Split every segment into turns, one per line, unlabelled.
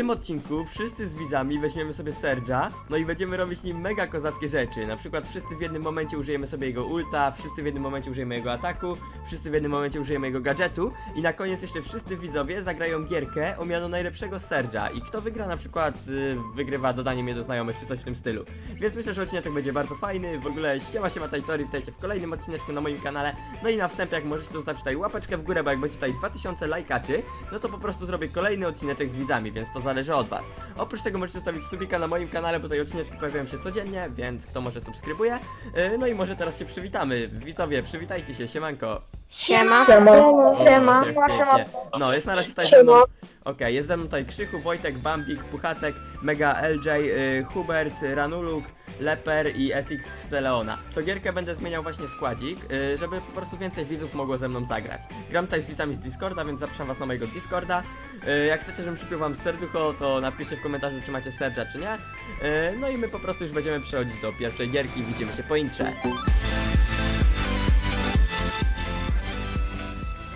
tym odcinku wszyscy z widzami weźmiemy sobie Serge'a, no i będziemy robić nim mega kozackie rzeczy. Na przykład wszyscy w jednym momencie użyjemy sobie jego ulta, wszyscy w jednym momencie użyjemy jego ataku, wszyscy w jednym momencie użyjemy jego gadżetu i na koniec jeszcze wszyscy widzowie zagrają gierkę o miano najlepszego Serge'a i kto wygra na przykład y, wygrywa dodanie mnie do znajomych czy coś w tym stylu. Więc myślę, że odcinek będzie bardzo fajny, w ogóle ściema się Matajtori, witajcie w kolejnym odcineczku na moim kanale. No i na wstępie jak możecie zostawić tutaj łapeczkę w górę, bo jak będzie tutaj 2000 lajkaczy, no to po prostu zrobię kolejny odcineczek z widzami, więc to zależy od was. Oprócz tego możecie zostawić subika na moim kanale, bo tutaj odcineczki pojawiają się codziennie, więc kto może subskrybuje. Yy, No i może teraz się przywitamy. Widzowie, przywitajcie się, siemanko.
Siema.
Siema.
Siema.
Jak pięknie. No, jest na razie tutaj ze mną. Okej, jest ze mną tutaj Krzychu, Wojtek, Bambik, Puchatek, Mega LJ, y, Hubert, Ranuluk, Leper i SX z Leona. Co gierkę będę zmieniał właśnie składzik, y, żeby po prostu więcej widzów mogło ze mną zagrać. Gram tutaj z widzami z Discorda, więc zapraszam was na mojego Discorda. Y, jak chcecie, żebym przypił wam serducho, to napiszcie w komentarzu, czy macie serca, czy nie. Y, no i my po prostu już będziemy przechodzić do pierwszej gierki, widzimy się po intrze.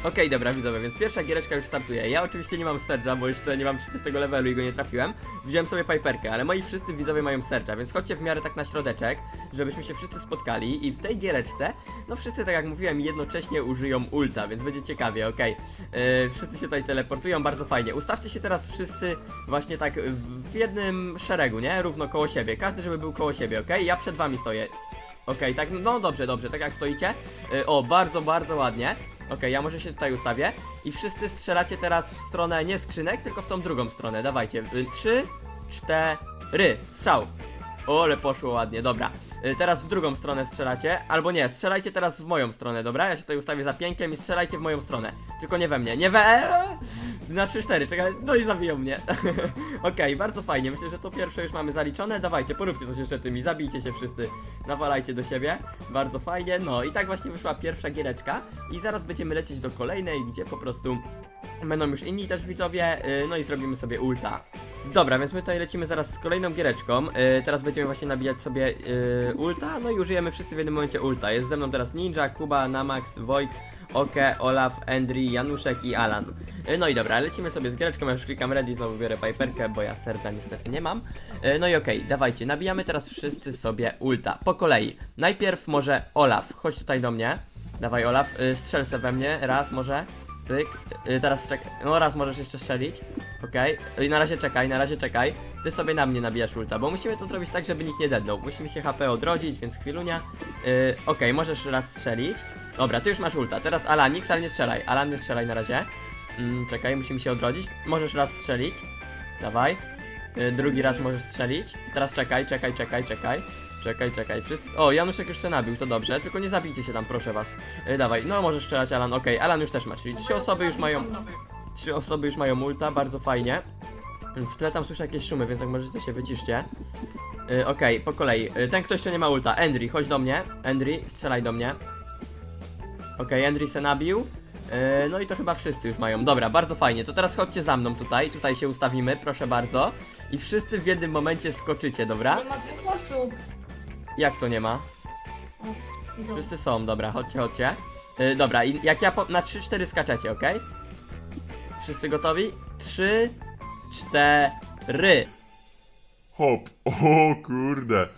Okej, dobra, widzowie, więc pierwsza giereczka już startuje. Ja oczywiście nie mam Serge'a, bo jeszcze nie mam 30 levelu i go nie trafiłem. Wziąłem sobie Piperkę, ale moi wszyscy widzowie mają Serge'a, więc chodźcie w miarę tak na środeczek, żebyśmy się wszyscy spotkali i w tej giereczce, no wszyscy, tak jak mówiłem, jednocześnie użyją ulta, więc będzie ciekawie, okej. Yy, wszyscy się tutaj teleportują, bardzo fajnie. Ustawcie się teraz wszyscy właśnie tak w, w jednym szeregu, nie? Równo koło siebie, każdy żeby był koło siebie, okej? Ja przed wami stoję. Okej, tak, no dobrze, dobrze, tak jak stoicie. Yy, o, bardzo, bardzo ładnie. Okej, ja może się tutaj ustawię. I wszyscy strzelacie teraz w stronę nie skrzynek, tylko w tą drugą stronę. Dawajcie. Y, Trzy, cztery. Strzał. O, poszło ładnie, dobra. Y, Teraz w drugą stronę strzelacie. Albo nie, strzelajcie teraz w moją stronę, dobra? Ja się tutaj ustawię za piękiem i strzelajcie w moją stronę. Tylko nie we mnie. Nie we. Na 3-4, czekaj, no i zabiją mnie. Okej, bardzo fajnie. Myślę, że to pierwsze już mamy zaliczone. Dawajcie, poróbcie coś jeszcze tymi, zabijcie się wszyscy. Nawalajcie do siebie. Bardzo fajnie. No i tak właśnie wyszła pierwsza giereczka. I zaraz będziemy lecieć do kolejnej, gdzie po prostu będą już inni też widzowie. yy, No i zrobimy sobie ulta. Dobra, więc my tutaj lecimy zaraz z kolejną giereczką. Yy, teraz będziemy właśnie nabijać sobie yy, ulta. No i użyjemy wszyscy w jednym momencie ulta. Jest ze mną teraz Ninja, Kuba, Namax, Voix, Oke, Olaf, Endry, Januszek i Alan. Yy, No i dobra, lecimy sobie z giereczką, ja już klikam ready, znowu biorę Piperkę, bo ja serca niestety nie mam. Yy, No i okej, dawajcie, nabijamy teraz wszyscy sobie ulta, po kolei. Najpierw może Olaf, chodź tutaj do mnie. Dawaj Olaf, yy, strzel se we mnie, raz może. Pyk, teraz czekaj, no raz możesz jeszcze strzelić. Okej, i na razie czekaj, na razie czekaj. Ty sobie na mnie nabijasz ulta, bo musimy to zrobić tak, żeby nikt nie dednął. Musimy się HP odrodzić, więc chwilunia. Yy, Okej, możesz raz strzelić. Dobra, ty już masz ulta. Teraz Alanix, ale nie strzelaj. Alan nie strzelaj na razie. Mm, czekaj, musimy się odrodzić. Możesz raz strzelić. Dawaj. Yy, drugi raz możesz strzelić. Teraz czekaj, czekaj, czekaj, czekaj. Czekaj, czekaj. Wszyscy... O, Januszek już se nabił, to dobrze. Tylko nie zabijcie się tam, proszę was. Yy, dawaj, no możesz strzelać Alan. Okej, Alan już też ma, czyli trzy osoby już mają... Trzy osoby już mają multa, bardzo fajnie. W tle tam słyszę jakieś szumy, więc jak możecie się wyciszcie. Yy, Okej, po kolei. Yy, ten, kto jeszcze nie ma ulta. Endry, chodź do mnie. Endry, strzelaj do mnie. Okej, Endry se nabił. Yy, no i to chyba wszyscy już mają. Dobra, bardzo fajnie. To teraz chodźcie za mną tutaj. Tutaj się ustawimy, proszę bardzo. I wszyscy w jednym momencie skoczycie, dobra?
Nie ma osób.
Jak to nie ma? Wszyscy są, dobra, chodźcie, chodźcie. Yy, dobra, i jak ja po, na 3-4 skaczecie, ok? Wszyscy gotowi? 3, 4.
Hop, o kurde.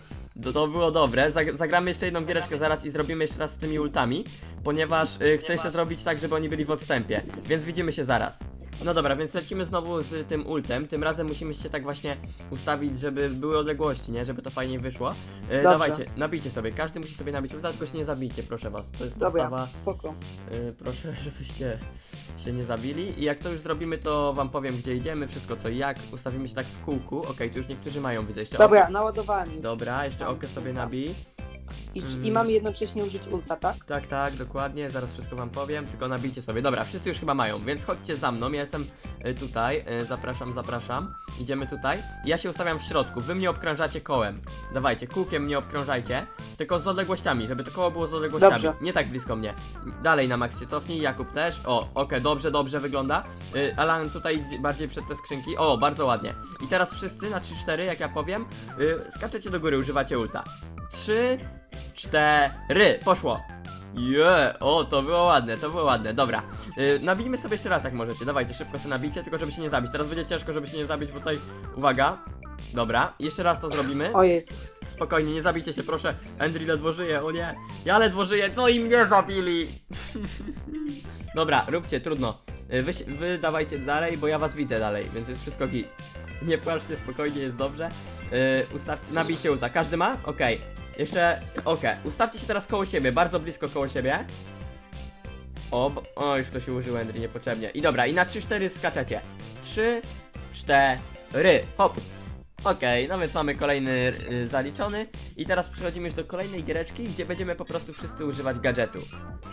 To, to było dobre. Zag zagramy jeszcze jedną giereczkę zaraz i zrobimy jeszcze raz z tymi ultami, ponieważ y, chcę jeszcze zrobić tak, żeby oni byli w odstępie. Więc widzimy się zaraz. No dobra, więc lecimy znowu z tym ultem. Tym razem musimy się tak właśnie ustawić, żeby były odległości, nie? Żeby to fajnie wyszło. Y, dawajcie, nabijcie sobie. Każdy musi sobie nabić ulta, tylko się nie zabijcie, proszę was. To jest
Dobra,
podstawa.
spoko.
Y, proszę, żebyście się nie zabili. I jak to już zrobimy, to wam powiem, gdzie idziemy, wszystko co i jak. Ustawimy się tak w kółku. Okej, tu już niektórzy mają, widzę jeszcze.
Dobra, naładowałem już.
Dobra, jeszcze okę sobie nabij.
I,
Mm.
I mam jednocześnie użyć ulta, tak?
Tak, tak, dokładnie, zaraz wszystko wam powiem, tylko nabijcie sobie. Dobra, wszyscy już chyba mają, więc chodźcie za mną, ja jestem y, tutaj, y, zapraszam, zapraszam. Idziemy tutaj. Ja się ustawiam w środku, wy mnie obkrążacie kołem. Dawajcie, kółkiem mnie obkrążajcie, tylko z odległościami, żeby to koło było z odległościami.
Dobrze.
Nie tak blisko mnie. Dalej na max się cofnij, Jakub też. O, okej, dobrze, dobrze wygląda. Y, Alan tutaj bardziej przed te skrzynki. O, bardzo ładnie. I teraz wszyscy na 3-4, jak ja powiem, skaczecie do góry, używacie ulta. 3, cztery. Poszło. Je, o, to było ładne, to było ładne, dobra. Yy, nabijmy sobie jeszcze raz, jak możecie, dawajcie, szybko sobie nabijcie, tylko żeby się nie zabić. Teraz będzie ciężko, żeby się nie zabić, bo tutaj, uwaga. Dobra, jeszcze raz to zrobimy.
O Jezus.
Spokojnie, nie zabijcie się, proszę. Andrew ledwo żyje, o nie. Ja ledwo żyję, no i mnie zabili. Dobra, róbcie, trudno. Y, Wy, wy dawajcie dalej, bo ja was widzę dalej, więc jest wszystko git. Nie płaczcie, spokojnie, jest dobrze. Yy, ustaw, nabijcie ulta. Każdy ma? Okej. Jeszcze, okej. Ustawcie się teraz koło siebie, bardzo blisko koło siebie. O, o, już to się użyło, Andrew, niepotrzebnie. I dobra, i na 3-4 skaczecie. 3, 4, hop. Okej, no więc mamy kolejny y, zaliczony i teraz przechodzimy już do kolejnej giereczki, gdzie będziemy po prostu wszyscy używać gadżetu.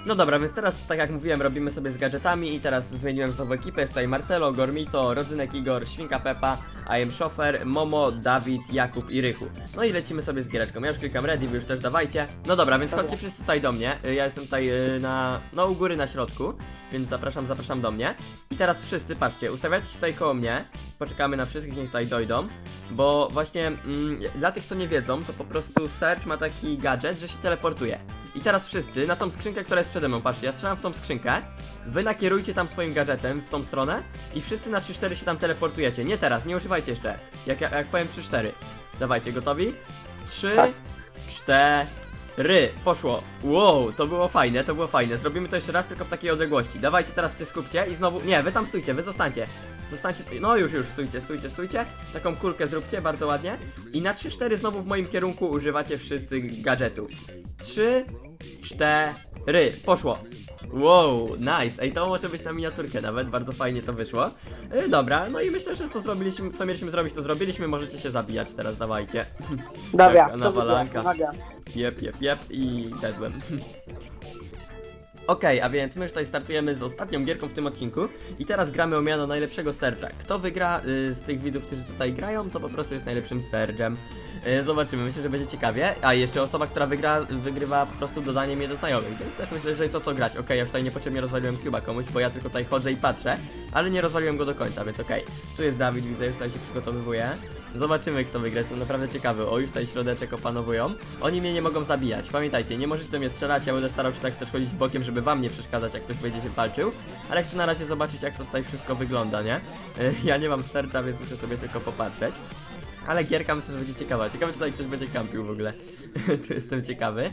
No dobra, więc teraz, tak jak mówiłem, robimy sobie z gadżetami i teraz zmieniłem znowu ekipę, jest tutaj Marcelo, Gormito, Rodzynek Igor, Świnka Pepa, I am Szofer, Momo, Dawid, Jakub i Rychu. No i lecimy sobie z giereczką, ja już klikam ready, wy już też dawajcie. No dobra, więc chodźcie wszyscy tutaj do mnie, Y, ja jestem tutaj y, na, no u góry na środku, więc zapraszam, zapraszam do mnie. I teraz wszyscy, patrzcie, ustawiacie się tutaj koło mnie, poczekamy na wszystkich, niech tutaj dojdą, bo właśnie mm, dla tych, co nie wiedzą, to po prostu Search ma taki gadżet, że się teleportuje. I teraz wszyscy na tą skrzynkę, która jest przede mną, patrzcie, ja strzelam w tą skrzynkę, wy nakierujcie tam swoim gadżetem w tą stronę i wszyscy na 3-4 się tam teleportujecie. Nie teraz, nie używajcie jeszcze. Jak, jak, jak powiem 3-4. Dawajcie, gotowi? 3,
Tak.
4, poszło. Wow, to było fajne, to było fajne. Zrobimy to jeszcze raz, tylko w takiej odległości. Dawajcie, teraz się skupcie i znowu, nie, wy tam stójcie, wy zostańcie. Zostańcie, no już, już, stójcie, stójcie, stójcie. Taką kulkę zróbcie, bardzo ładnie. I na 3-4 znowu w moim kierunku używacie wszyscy gadżetu. 3, 4, poszło. Wow, nice. Ej, to może być na miniaturkę nawet, bardzo fajnie to wyszło. E, dobra, no i myślę, że co zrobiliśmy, co mieliśmy zrobić, to zrobiliśmy. Możecie się zabijać teraz, dawajcie.
Dobra, to
nawalanka.
Uwaga.
Jep, jep, jep i dedłem. Okej, a więc my tutaj startujemy z ostatnią gierką w tym odcinku i teraz gramy o miano najlepszego Serge'a. Kto wygra y, z tych widzów, którzy tutaj grają, to po prostu jest najlepszym Serge'em. Y, zobaczymy, myślę, że będzie ciekawie. A jeszcze osoba, która wygra, wygrywa po prostu dodanie mnie do znajomych, więc też myślę, że jest o co grać. Okej, ja już tutaj niepotrzebnie rozwaliłem Cuba komuś, bo ja tylko tutaj chodzę i patrzę, ale nie rozwaliłem go do końca, więc okej. Tu jest Dawid, widzę, już tutaj się przygotowywuje. Zobaczymy, kto wygra, jestem naprawdę ciekawy. O, już tutaj środeczek opanowują. Oni mnie nie mogą zabijać. Pamiętajcie, nie możecie mnie strzelać, ja będę starał się tak też chodzić bokiem, żeby wam nie przeszkadzać, jak ktoś będzie się walczył. Ale chcę na razie zobaczyć, jak to tutaj wszystko wygląda, nie? Y, Ja nie mam serca, więc muszę sobie tylko popatrzeć. Ale gierka myślę, że będzie ciekawa. Ciekawe, czy tutaj ktoś będzie kampił w ogóle. tu jestem ciekawy.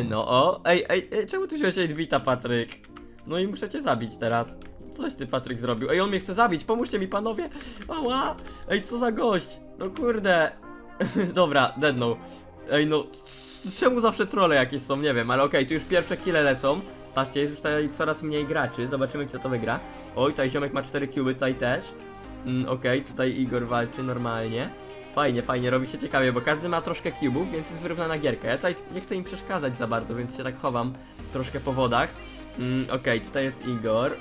Y, No o, ej, ej, ej czemu tu wziąłeś Edwita, Patryk? No i muszę cię zabić teraz. Coś ty, Patryk, zrobił. Ej, on mnie chce zabić, pomóżcie mi, panowie. Ała! Ej, co za gość? No kurde. Dobra, deadnął. Ej, no, czemu zawsze trolle jakieś są, nie wiem, ale okej, tu już pierwsze kile lecą. Patrzcie, jest już tutaj coraz mniej graczy, zobaczymy kto to wygra. Oj, tutaj ziomek ma 4 cuby, tutaj też. Mm, okej, tutaj Igor walczy normalnie. Fajnie, fajnie, robi się ciekawie, bo każdy ma troszkę cubów, więc jest wyrównana gierka. Ja tutaj nie chcę im przeszkadzać za bardzo, więc się tak chowam troszkę po wodach. Mm, okej, tutaj jest Igor.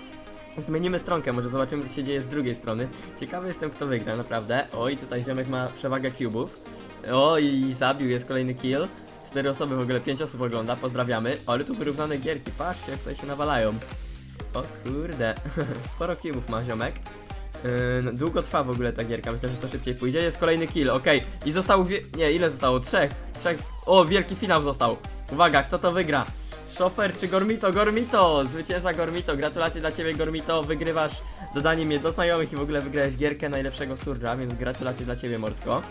Zmienimy stronkę, może zobaczymy co się dzieje z drugiej strony. Ciekawy jestem kto wygra, naprawdę. Oj, tutaj ziomek ma przewagę cubów. O, i zabił, jest kolejny kill. Cztery osoby w ogóle, pięć osób ogląda, pozdrawiamy. Ale tu wyrównane gierki, patrzcie jak tutaj się nawalają. O kurde, sporo killów ma ziomek. Yy, no, długo trwa w ogóle ta gierka, myślę, że to szybciej pójdzie. Jest kolejny kill, okej. I zostało. Nie, ile zostało? Trzech. Trzech. O, wielki finał został. Uwaga, kto to wygra? Szofer czy Gormito? Gormito! Zwycięża Gormito. Gratulacje dla ciebie, Gormito. Wygrywasz dodanie mnie do znajomych i w ogóle wygrałeś gierkę najlepszego surża, więc gratulacje dla ciebie, Mordko.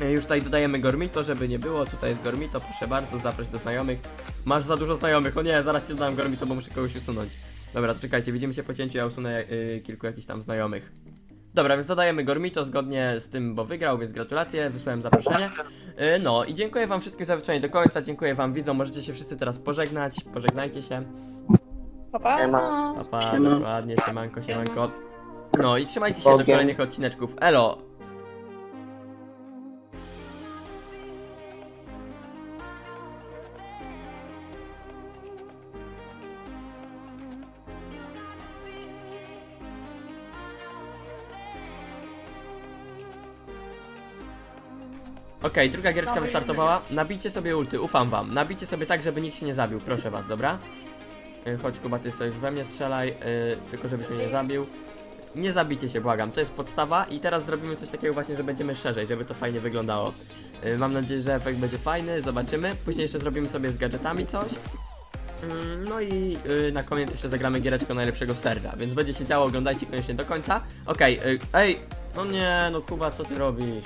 E, Już tutaj dodajemy Gormito, żeby nie było. Tutaj jest Gormito, proszę bardzo, zaproś do znajomych. Masz za dużo znajomych. O nie, zaraz ci dodam Gormito, bo muszę kogoś usunąć. Dobra, to czekajcie, widzimy się po cięciu, ja usunę y, kilku jakichś tam znajomych. Dobra, więc dodajemy Gormito zgodnie z tym, bo wygrał, więc gratulacje, wysłałem zaproszenie. Y, no i dziękuję wam wszystkim za wytrwanie do końca, dziękuję wam widzom, możecie się wszyscy teraz pożegnać, pożegnajcie się.
Papa.
Siema.
Pa, pa,
Siema.
dokładnie, siemanko, siemanko. No i trzymajcie się do kolejnych odcineczków, elo! Okej, druga giereczka wystartowała. Nabijcie sobie ulty, ufam wam. Nabijcie sobie tak, żeby nikt się nie zabił, proszę was, dobra? Y, Chodź Kuba, ty sobie we mnie strzelaj, y, tylko żebyś mnie nie zabił. Nie zabijcie się, błagam, to jest podstawa i teraz zrobimy coś takiego właśnie, że będziemy szerzej, żeby to fajnie wyglądało. Y, Mam nadzieję, że efekt będzie fajny, zobaczymy. Później jeszcze zrobimy sobie z gadżetami coś. Mm, No i y, na koniec jeszcze zagramy giereczkę najlepszego serża, więc będzie się działo, oglądajcie koniecznie do końca. Okej, y, ej, no nie, no Kuba, co ty robisz?